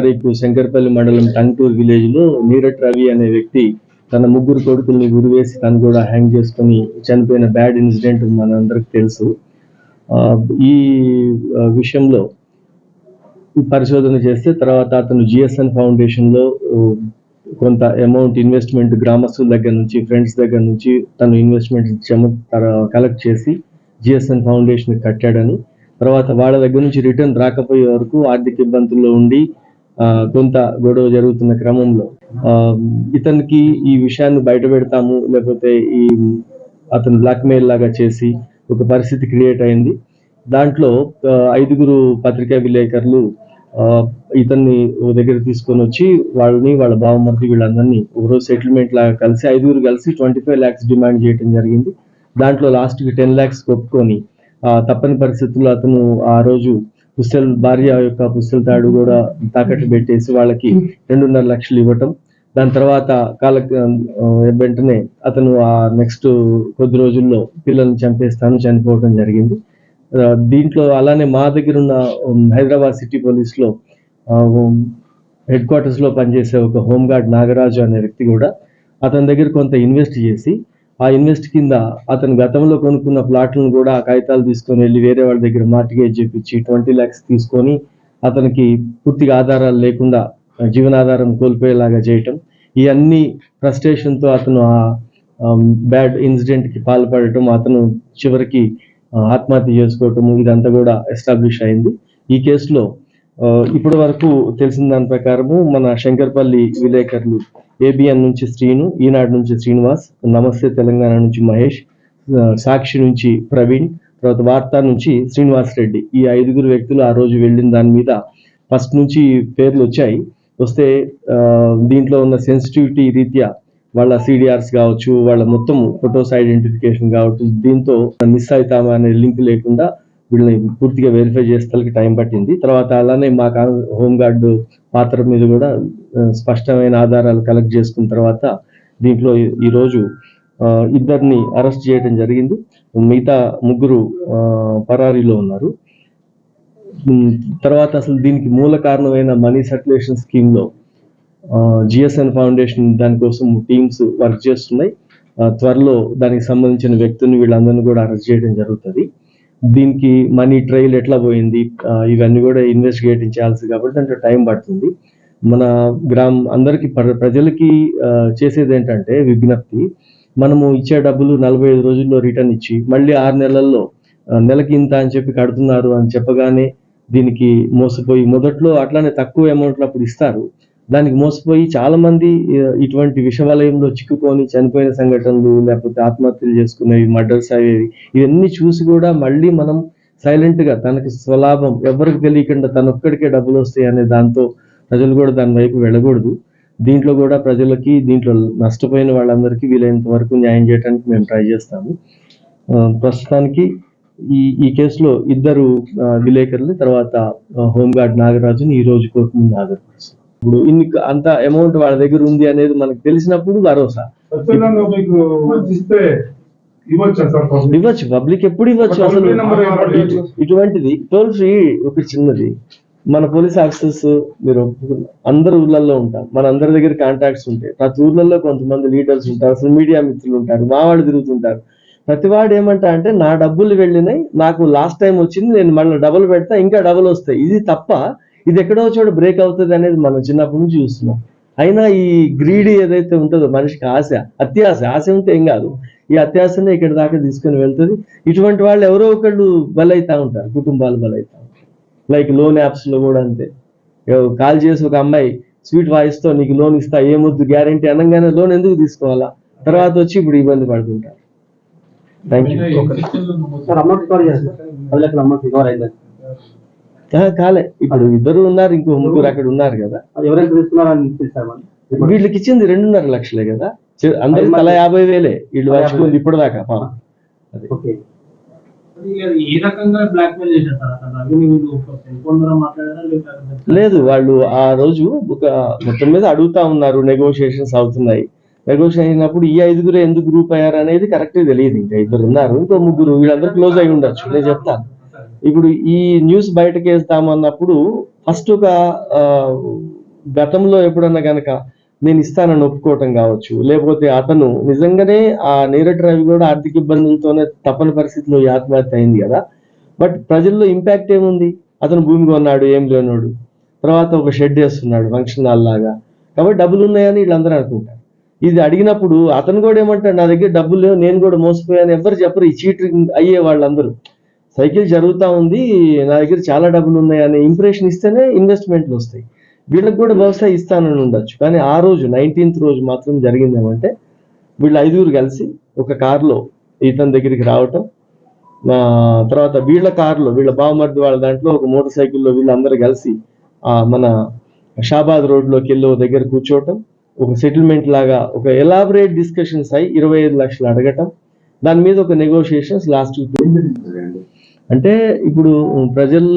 తారీఖు శంకర్పల్లి మండలం టంగటూరు విలేజ్లో నీరట్ రవి అనే వ్యక్తి తన ముగ్గురు కొడుకుల్ని గురివేసి తను కూడా హ్యాంగ్ చేసుకుని చనిపోయిన బ్యాడ్ ఇన్సిడెంట్ మనందరికి తెలుసు. ఈ విషయంలో పరిశోధన చేస్తే తర్వాత అతను జిఎస్ఎన్ ఫౌండేషన్లో కొంత అమౌంట్ ఇన్వెస్ట్మెంట్ గ్రామస్తుల దగ్గర నుంచి ఫ్రెండ్స్ దగ్గర నుంచి తను ఇన్వెస్ట్మెంట్ కలెక్ట్ చేసి జిఎస్ఎన్ ఫౌండేషన్ కట్టాడని. తర్వాత వాళ్ళ దగ్గర నుంచి రిటర్న్ రాకపోయే వరకు ఆర్థిక ఇబ్బందుల్లో ఉండి కొంత గొడవ జరుగుతున్న క్రమంలో ఇతనికి ఈ విషయాన్ని బయట పెడతాము లేకపోతే ఈ అతను బ్లాక్మెయిల్ లాగా చేసి ఒక పరిస్థితి క్రియేట్ అయింది. దాంట్లో ఐదుగురు పత్రికా విలేకరులు ఇతన్ని దగ్గర తీసుకొని వచ్చి వాళ్ళని వాళ్ళ బావమర్ది వీళ్ళందరినీ ఒకరోజు సెటిల్మెంట్ లాగా కలిసి ఐదుగురు కలిసి ట్వంటీ ఫైవ్ ల్యాక్స్ డిమాండ్ చేయడం జరిగింది. దాంట్లో లాస్ట్కి టెన్ ల్యాక్స్ ఒప్పుకొని తప్పని పరిస్థితుల్లో అతను ఆ రోజు పుస్తల్ భార్య యొక్క పుస్తల తాడు కూడా తాకట్టు పెట్టేసి వాళ్ళకి రెండున్నర లక్షలు ఇవ్వటం. దాని తర్వాత కాల వెంటనే అతను ఆ నెక్స్ట్ కొద్ది రోజుల్లో పిల్లల్ని చంపేస్తాను చనిపోవడం జరిగింది. దీంట్లో అలానే మా దగ్గర ఉన్న హైదరాబాద్ సిటీ పోలీస్లో హెడ్ క్వార్టర్స్లో పనిచేసే ఒక హోంగార్డ్ నాగరాజు అనే వ్యక్తి కూడా అతని దగ్గర కొంత ఇన్వెస్ట్ చేసి ఆ ఇన్వెస్ట్ కింద అతను గతంలో కొనుక్కున్న ప్లాట్లను కూడా ఆ కాగితాలు తీసుకొని వెళ్ళి వేరే వాళ్ళ దగ్గర మార్టిగేజ్ చేపించి ట్వంటీ ల్యాక్స్ తీసుకొని అతనికి పూర్తిగా ఆధారాలు లేకుండా జీవనాధారం కోల్పోయేలాగా చేయటం. ఈ అన్ని అతను ఆ బ్యాడ్ ఇన్సిడెంట్కి పాల్పడటం అతను చివరికి ఆత్మహత్య చేసుకోవటము ఇదంతా కూడా ఎస్టాబ్లిష్ అయింది. ఈ కేసులో ఇప్పటి వరకు తెలిసిన దాని ప్రకారము మన శంకర్పల్లి విలేకరులు ఏబిఎన్ నుంచి శ్రీను ఈనాడు నుంచి శ్రీనివాస్ నమస్తే తెలంగాణ నుంచి మహేష్ సాక్షి నుంచి ప్రవీణ్ తర్వాత వార్తా నుంచి శ్రీనివాస్ రెడ్డి. ఈ ఐదుగురు వ్యక్తులు ఆ రోజు వెళ్ళిన దాని మీద ఫస్ట్ నుంచి పేర్లు వచ్చాయి. వస్తే దీంట్లో ఉన్న సెన్సిటివిటీ రీత్యా వాళ్ళ సిడిఆర్స్ కావచ్చు వాళ్ళ మొత్తం ఫొటోస్ ఐడెంటిఫికేషన్ కావచ్చు దీంతో మిస్ అవుతామా అనే లింక్ లేకుండా వీళ్ళని పూర్తిగా వెరిఫై చేసేకి టైం పట్టింది. తర్వాత అలానే మా హోంగార్డ్ పాత్ర మీద కూడా స్పష్టమైన ఆధారాలు కలెక్ట్ చేసుకున్న తర్వాత దీంట్లో ఈ- ఈరోజు ఇద్దరిని అరెస్ట్ చేయడం జరిగింది. మిగతా ముగ్గురు ఆ, పరారీలో ఉన్నారు. తర్వాత అసలు దీనికి మూల కారణమైన మనీ సర్క్యులేషన్ స్కీమ్లో జిఎస్ఎన్ ఫౌండేషన్ దానికోసం టీమ్స్ వర్క్ చేస్తున్నాయి. త్వరలో దానికి సంబంధించిన వ్యక్తుల్ని వీళ్ళందరినీ కూడా అరెస్ట్ చేయడం జరుగుతుంది. దీనికి మనీ ట్రైల్ ఎట్లా పోయింది? ఇవన్నీ కూడా ఇన్వెస్టిగేట్ చేయాల్సి కాబట్టి దాంట్లో టైం పడుతుంది. మన గ్రామ అందరికి ప్ర- ప్రజలకి చేసేది ఏంటంటే విజ్ఞప్తి మనము ఇచ్చే డబ్బులు నలభై ఐదు రోజుల్లో రిటర్న్ ఇచ్చి మళ్ళీ ఆరు నెలల్లో నెలకి ఇంత అని చెప్పి కడుతున్నారు అని చెప్పగానే దీనికి మోసపోయి మొదట్లో అట్లానే తక్కువ అమౌంట్లో అప్పుడు ఇస్తారు. దానికి మోసపోయి చాలా మంది ఇటువంటి విషవలయంలో చిక్కుకొని చనిపోయిన సంఘటనలు లేకపోతే ఆత్మహత్యలు చేసుకునేవి మర్డర్స్ అయ్యేవి ఇవన్నీ చూసి కూడా మళ్ళీ మనం సైలెంట్గా తనకి స్వలాభం ఎవరికి తెలియకుండా తనొక్కడికే డబ్బులు వస్తాయి అనే దాంతో ప్రజలు కూడా దాని వైపు వెళ్ళకూడదు. దీంట్లో కూడా ప్రజలకి దీంట్లో నష్టపోయిన వాళ్ళందరికీ వీలైనంత వరకు న్యాయం చేయడానికి మేము ట్రై చేస్తాము. ప్రస్తుతానికి ఈ ఈ కేసులో ఇద్దరు విలేకరులు తర్వాత హోంగార్డ్ నాగరాజుని ఈ రోజు కోర్టు ముందు హాజరుపరుస్తారు. ఇప్పుడు ఇన్ని అంత అమౌంట్ వాళ్ళ దగ్గర ఉంది అనేది మనకు తెలిసినప్పుడు భరోసా. ఇవ్వచ్చా పబ్లిక్? ఎప్పుడు ఇవ్వచ్చు అసలు. ఇటువంటిది టోల్ ఫ్రీ ఒకటి చిన్నది. మన పోలీస్ ఆఫీసర్స్ మీరు అందరు ఊర్లలో ఉంటాం. మన అందరి దగ్గర కాంటాక్ట్స్ ఉంటాయి. ప్రతి ఊర్లలో కొంతమంది లీడర్స్ ఉంటారు అసలు మీడియా మిత్రులు ఉంటారు మా వాళ్ళు తిరుగుతుంటారు. ప్రతి వాడు ఏమంటా అంటే నా డబ్బులు వెళ్ళినాయి నాకు లాస్ట్ టైం వచ్చింది నేను మళ్ళీ డబుల్ పెడతా ఇంకా డబుల్ వస్తాయి. ఇది తప్ప ఇది ఎక్కడో చోట బ్రేక్ అవుతుంది అనేది మనం చిన్నప్పటి నుంచి చూస్తున్నాం. అయినా ఈ గ్రీడీ ఏదైతే ఉంటుందో మనిషికి ఆశ అత్యాశ ఆశ ఉంటే ఏం కాదు. ఈ అత్యాశనే ఇక్కడ దాకా తీసుకొని వెళ్తుంది. ఇటువంటి వాళ్ళు ఎవరో ఒకళ్ళు బలైతా ఉంటారు కుటుంబాలు బలైతా ఉంటారు. లైక్ లోన్ యాప్స్లో కూడా అంతే. కాల్ చేసి ఒక అమ్మాయి స్వీట్ వాయిస్తో నీకు లోన్ ఇస్తా ఏమొద్దు గ్యారంటీ అనగానే లోన్ ఎందుకు తీసుకోవాలా? తర్వాత వచ్చి ఇప్పుడు ఇబ్బంది పడుతుంటారు థ్యాంక్ యూ కాలే. ఇప్పుడు ఇద్దరు ఉన్నారు ఇంకో ముగ్గురు అక్కడ ఉన్నారు కదా. అది ఎవరైతే తీసుకున్నారని వీళ్ళకి ఇచ్చింది రెండున్నర లక్షలే కదా. అందరికి తల యాభై వేలే. వీళ్ళు వచ్చుకుంది పాపం. ద్వారా మాట్లాడారా లేదా లేదు వాళ్ళు ఆ రోజు ఒక మొత్తం మీద అడుగుతా ఉన్నారు నెగోషియేషన్స్ అవుతున్నాయి. నెగోషియేషన్ అయినప్పుడు ఈ ఐదుగురు ఎందుకు గ్రూప్ అయ్యారు అనేది కరెక్ట్ తెలియదు. ఇంకా ఇద్దరు ఉన్నారు ఇంకో ముగ్గురు వీళ్ళందరూ క్లోజ్ అయి ఉండొచ్చు. నేను చెప్తాను. ఇప్పుడు ఈ న్యూస్ బయటకు వేస్తామన్నప్పుడు ఫస్ట్ ఒక గతంలో ఎప్పుడన్నా కనుక నేను ఇస్తానని ఒప్పుకోవటం కావచ్చు లేకపోతే అతను నిజంగానే ఆ నీరజ్ రవి కూడా ఆర్థిక ఇబ్బందులతోనే తప్పని పరిస్థితిలో ఆత్మహత్య అయింది కదా. బట్ ప్రజల్లో ఇంపాక్ట్ ఏముంది? అతను భూమి కొన్నాడు ఏం లేనోడు. తర్వాత ఒక షెడ్ వేస్తున్నాడు ఫంక్షన్ హాల్ లాగా. కాబట్టి డబ్బులు ఉన్నాయని వీళ్ళందరూ అనుకుంటారు. ఇది అడిగినప్పుడు అతను కూడా ఏమంటాడు నా దగ్గర డబ్బులు లేవు నేను కూడా మోసపోయాను ఎవరు చెప్పరు ఈ చీటింగ్ అయ్యే వాళ్ళందరూ. సైకిల్ జరుగుతూ ఉంది నా దగ్గర చాలా డబ్బులు ఉన్నాయి అనే ఇంప్రెషన్ ఇస్తేనే ఇన్వెస్ట్మెంట్లు వస్తాయి. వీళ్ళకి కూడా బహుశా ఇస్తానని ఉండొచ్చు. కానీ ఆ రోజు నైన్టీన్త్ రోజు మాత్రం జరిగింది ఏమంటే వీళ్ళు ఐదుగురు కలిసి ఒక కారులో ఇతని దగ్గరికి రావటం తర్వాత వీళ్ళ కారులో వీళ్ళ బావమర్ది వాళ్ళ దాంట్లో ఒక మోటార్ సైకిల్లో వీళ్ళందరూ కలిసి మన షాబాద్ రోడ్లోకి వెళ్ళి దగ్గర కూర్చోవటం ఒక సెటిల్మెంట్ లాగా ఒక ఎలాబరేట్ డిస్కషన్స్ అయి ఇరవై ఐదు లక్షలు అడగటం దాని మీద ఒక నెగోషియేషన్స్ లాస్ట్ అంటే ఇప్పుడు ప్రజలు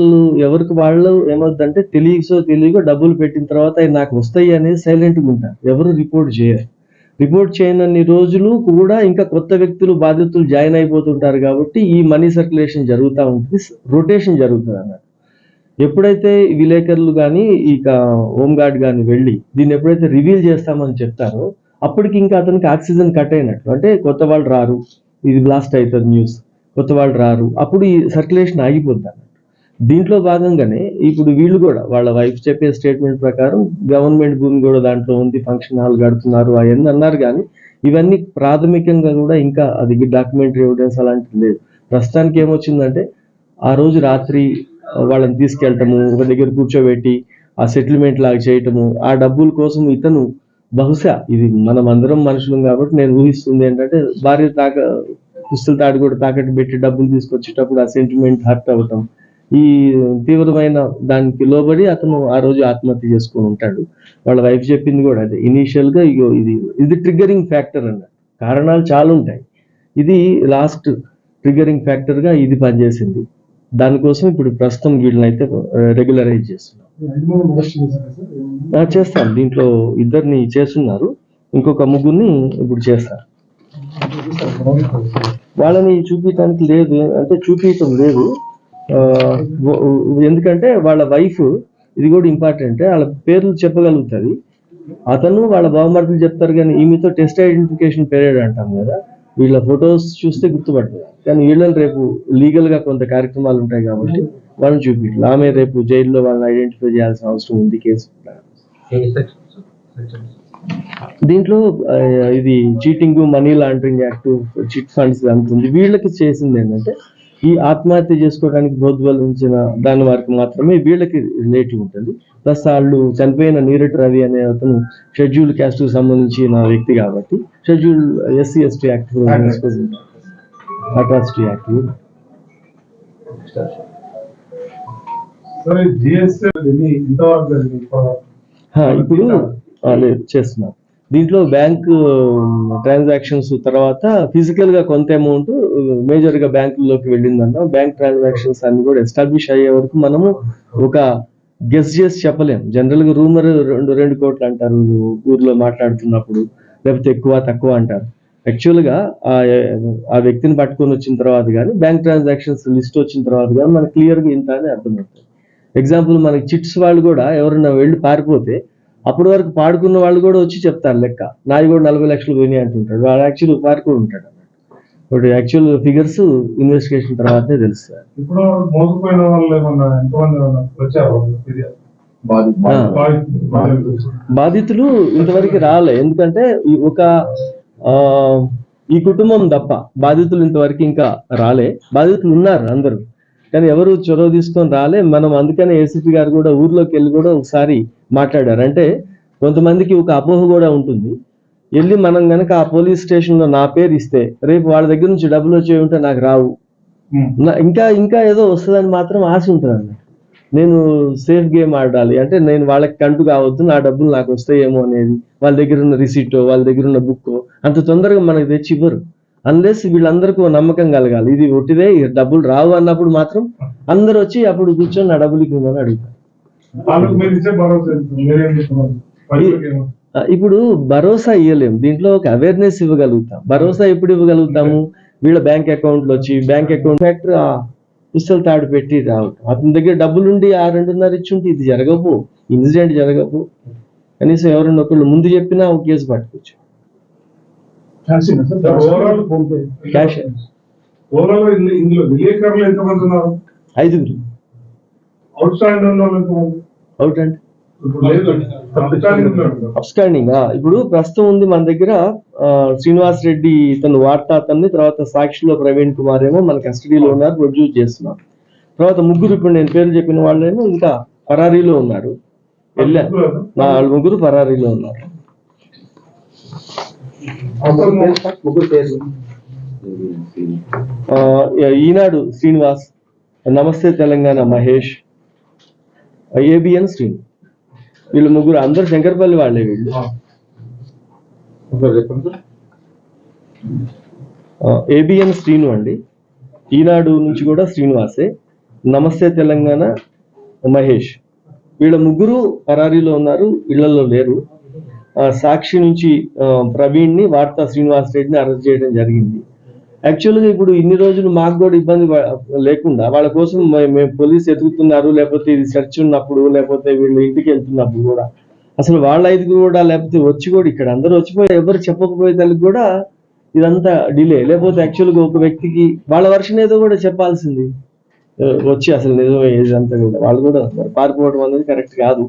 ఎవరికి వాళ్ళు ఏమవుతుందంటే తెలియసో తెలియకో డబ్బులు పెట్టిన తర్వాత అవి నాకు వస్తాయి అనేది సైలెంట్గా ఉంటారు. ఎవరు రిపోర్ట్ చేయరు. రిపోర్ట్ చేయనన్ని రోజులు కూడా ఇంకా కొత్త వ్యక్తులు బాధితులు జాయిన్ అయిపోతుంటారు కాబట్టి ఈ మనీ సర్క్యులేషన్ జరుగుతూ ఉంటుంది. రొటేషన్ జరుగుతుంది అన్నట్టు. ఎప్పుడైతే విలేకరులు కానీ ఇక హోమ్ గార్డ్ కానీ వెళ్ళి దీన్ని ఎప్పుడైతే రివీల్ చేస్తామని చెప్తారో అప్పటికి ఇంకా అతనికి ఆక్సిజన్ కట్ అయినట్టు. అంటే కొత్త వాళ్ళు రారు. ఇది బ్లాస్ట్ అవుతుంది న్యూస్ కొత్త వాళ్ళు రారు. అప్పుడు ఈ సర్క్యులేషన్ ఆగిపోద్ది అన్నట్టు. దీంట్లో భాగంగానే ఇప్పుడు వీళ్ళు కూడా వాళ్ళ వైఫ్ చెప్పే స్టేట్మెంట్ ప్రకారం గవర్నమెంట్ భూమి కూడా దాంట్లో ఉంది ఫంక్షన్ హాల్ కడుతున్నారు అవన్నీ అన్నారు కానీ ఇవన్నీ ప్రాథమికంగా కూడా ఇంకా అది డాక్యుమెంటరీ ఎవిడెన్స్ అలాంటిది లేదు. ప్రస్తుతానికి ఏమొచ్చిందంటే ఆ రోజు రాత్రి వాళ్ళని తీసుకెళ్ళటము ఒక దగ్గర కూర్చోబెట్టి ఆ సెటిల్మెంట్ లాగా చేయటము ఆ డబ్బుల కోసం ఇతను బహుశా ఇది మనం అందరం మనుషులం కాబట్టి నేను ఊహిస్తుంది ఏంటంటే భార్య తాక పుస్తల తాడు కూడా తాకట్టు పెట్టి డబ్బులు తీసుకొచ్చేటప్పుడు ఆ సెంటిమెంట్ హర్ట్ అవ్వటం. ఈ తీవ్రమైన దానికి లోబడి అతను ఆ రోజు ఆత్మహత్య చేసుకొని ఉంటాడు. వాళ్ళ వైఫ్ చెప్పింది కూడా అదే. ఇనీషియల్గా ఇగో ఇది ఇది ట్రిగ్గరింగ్ ఫ్యాక్టర్ అన్న. కారణాలు చాలా ఉంటాయి. ఇది లాస్ట్ ట్రిగ్గరింగ్ ఫ్యాక్టర్గా ఇది పనిచేసింది. దానికోసం ఇప్పుడు ప్రస్తుతం వీళ్ళని అయితే రెగ్యులరైజ్ చేస్తున్నాం. చేస్తాం. దీంట్లో ఇద్దరిని చేస్తున్నారు. ఇంకొక ముగ్గురిని ఇప్పుడు చేస్తారు. వాళ్ళని చూపించడానికి లేదు అంటే చూపించడం లేదు. ఎందుకంటే వాళ్ళ వైఫ్ ఇది కూడా ఇంపార్టెంట్ వాళ్ళ పేర్లు చెప్పగలుగుతుంది. అతను వాళ్ళ బావమర్దులు చెప్తారు కానీ ఈమెతో టెస్ట్ ఐడెంటిఫికేషన్ పీరియడ్ అంటాం కదా వీళ్ళ ఫొటోస్ చూస్తే గుర్తుపడతారు కానీ వీళ్ళని రేపు లీగల్గా కొంత కార్యక్రమాలు ఉంటాయి కాబట్టి వాళ్ళని చూపించాలి ఆమె రేపు జైల్లో వాళ్ళని ఐడెంటిఫై చేయాల్సిన అవసరం ఉంది కేసు. దీంట్లో ఇది cheating money laundering act chit funds అంతుంది వీళ్ళకి చేసింది ఏంటంటే ఈ ఆత్మహత్య చేసుకోవడానికి ప్రోద్బలించిన దాని వరకు మాత్రమే వీళ్ళకి రిలేటివ్ ఉంటుంది. ప్లస్ వాళ్ళు చనిపోయిన నీరట్ రవి అనే అతను షెడ్యూల్ క్యాస్ట్కు సంబంధించిన వ్యక్తి కాబట్టి schedule SC ST act atrocity act ఇప్పుడు లేదు చేస్తున్నాం దీంట్లో బ్యాంక్ ట్రాన్సాక్షన్స్ తర్వాత ఫిజికల్గా కొంత అమౌంట్ మేజర్గా బ్యాంకుల్లోకి వెళ్ళిందన్న బ్యాంక్ ట్రాన్సాక్షన్స్ అన్ని కూడా ఎస్టాబ్లిష్ అయ్యే వరకు మనము ఒక గెస్ చేసి చెప్పలేం. జనరల్గా రూమర్ రెండు రెండు కోట్లు అంటారు ఊర్లో మాట్లాడుతున్నప్పుడు. లేకపోతే ఎక్కువ తక్కువ అంటారు. యాక్చువల్గా ఆ ఆ వ్యక్తిని పట్టుకొని వచ్చిన తర్వాత కానీ బ్యాంక్ ట్రాన్సాక్షన్స్ లిస్ట్ వచ్చిన తర్వాత కానీ మనకు క్లియర్గా ఇంత అని అర్థమవుతుంది. ఎగ్జాంపుల్ మనకి చిట్స్ వాళ్ళు కూడా ఎవరైనా వెళ్ళి పారిపోతే అప్పటి వరకు పాడుకున్న వాళ్ళు కూడా వచ్చి చెప్తారు లెక్క. నాది కూడా నలభై లక్షలు పోయినాయి అంటుంటాడు. వాడు యాక్చువల్ పాడుకుని ఉంటాడు అన్నట్టు. యాక్చువల్ ఫిగర్స్ ఇన్వెస్టిగేషన్ తర్వాతనే తెలుస్తాయి ఇప్పుడు మోసపోయిన వాళ్ళు ఎంతమంది. బాధితులు- ఇంతవరకు రాలే. ఎందుకంటే ఒక ఆ ఈ కుటుంబం తప్ప బాధితులు ఇంతవరకు ఇంకా రాలే. బాధితులు ఉన్నారు అందరూ. కానీ ఎవరు చొరవ తీసుకొని రాలే. మనం అందుకనే ఏసీపీ గారు కూడా ఊర్లోకి వెళ్ళి కూడా ఒకసారి మాట్లాడారు. అంటే కొంతమందికి ఒక అపోహ కూడా ఉంటుంది. వెళ్ళి మనం గనక ఆ పోలీస్ స్టేషన్లో నా పేరు ఇస్తే రేపు వాళ్ళ దగ్గర నుంచి డబ్బులు వచ్చేవి ఉంటే నాకు రావు. ఇంకా ఇంకా ఏదో వస్తుందని మాత్రం ఆశ ఉంటుంది అన్నమాట. నేను సేఫ్ గేమ్ ఆడాలి. అంటే నేను వాళ్ళకి కంటు కావద్దు నా డబ్బులు నాకు వస్తాయేమో అనేది. వాళ్ళ దగ్గర ఉన్న రిసీట్ వాళ్ళ దగ్గర ఉన్న బుక్ అంత తొందరగా మనకు తెచ్చి ఇవ్వరు. అన్లెస్ వీళ్ళందరికీ నమ్మకం కలగాలి. ఇది ఒట్టిదే డబ్బులు రావు అన్నప్పుడు మాత్రం అందరు వచ్చి అప్పుడు కూర్చొని నా డబ్బులు ఇవ్వమని అడుగుతారు. ఇప్పుడు భరోసా ఇవ్వలేము దీంట్లో ఒక అవేర్నెస్ ఇవ్వగలుగుతాం. భరోసా ఎప్పుడు ఇవ్వగలుగుతాము? వీళ్ళ బ్యాంక్ అకౌంట్లు వచ్చి బ్యాంక్ అకౌంట్ ఫ్యాక్టర్ పుస్తల తాడు పెట్టి రావటం అతని దగ్గర డబ్బులుండి ఆ రెండున్నర ఇచ్చి ఉంటే ఇది జరగవు. ఇన్సిడెంట్ జరగవు. కనీసం ఎవరైనా ఒకళ్ళు ముందు చెప్పినా ఒక కేసు పట్టుకోవచ్చు క్యాష్ ఓవరాల్ ఇందులో ఇందులో విలేకరులు ఎంతమంది ఉన్నారు? ఐదుగురు అవుట్ స్టాండ్ అవుట్ ఇప్పుడు. అప్స్టాండింగ్ ప్రస్తుతం ఉంది మన దగ్గర శ్రీనివాస్ రెడ్డి ఇతను వార్తా అతన్ని తర్వాత సాక్షిలో ప్రవీణ్ కుమార్ ఏమో మన కస్టడీలో ఉన్నారు ప్రొడ్యూస్ చేస్తున్నాం తర్వాత ముగ్గురు ఇప్పుడు నేను పేరు చెప్పిన వాళ్ళేమో ఇంకా పరారీలో ఉన్నారు. వెళ్ళా నా వాళ్ళు ముగ్గురు పరారీలో ఉన్నారు. ఈనాడు శ్రీనివాస్ నమస్తే తెలంగాణ మహేష్ ఏబిఎన్ శ్రీను. వీళ్ళు ముగ్గురు అందరు శంకర్పల్లి వాళ్ళే వీళ్ళు. ఏబిఎన్ శ్రీను అండి. ఈనాడు నుంచి కూడా శ్రీనివాసే. నమస్తే తెలంగాణ మహేష్. వీళ్ళ ముగ్గురు పరారీలో ఉన్నారు ఇళ్ళలో లేరు. సాక్షి నుంచి ప్రవీణ్ని వార్తా శ్రీనివాస్ రెడ్డిని అరెస్ట్ చేయడం జరిగింది. యాక్చువల్గా ఇప్పుడు ఇన్ని రోజులు మాకు కూడా ఇబ్బంది లేకుండా వాళ్ళ కోసం మేము పోలీస్ ఎదుగుతున్నారు లేకపోతే ఇది సెర్చ్ ఉన్నప్పుడు లేకపోతే వీళ్ళు ఇంటికి వెళ్తున్నప్పుడు కూడా. అసలు వాళ్ళ ఐదుగురు కూడా లేకపోతే వచ్చి కూడా ఇక్కడ అందరూ వచ్చిపోయి ఎవరు చెప్పకపోయే తల్లికి కూడా ఇదంతా డిలే. లేకపోతే యాక్చువల్గా ఒక వ్యక్తికి వాళ్ళ వర్షన్ ఏదో కూడా చెప్పాల్సింది. వచ్చి అసలు నిజమే అంతా కూడా. వాళ్ళు కూడా పారిపోవడం అనేది కరెక్ట్ కాదు.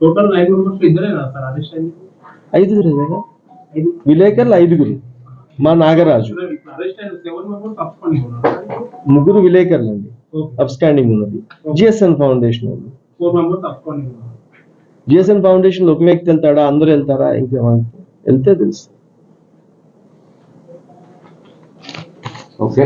టోటల్ నైన్ మెంబర్స్ ఇద్దరే కదా సార్? అరెస్ట్ అయింది ఐదుగురు కదా? విలేకరులు ఐదుగురు. మా నాగరాజు. ముగ్గురు విలేకరులు అండి. అప్స్టాండింగ్ ఉన్నది. జిఎస్ఎన్ ఫౌండేషన్ ఉంది. జిఎస్ఎన్ ఫౌండేషన్లో ఒక వ్యక్తి వెళ్తాడా? అందరూ వెళ్తారా? ఇంకా వెళ్తే తెలుసు. ఓకే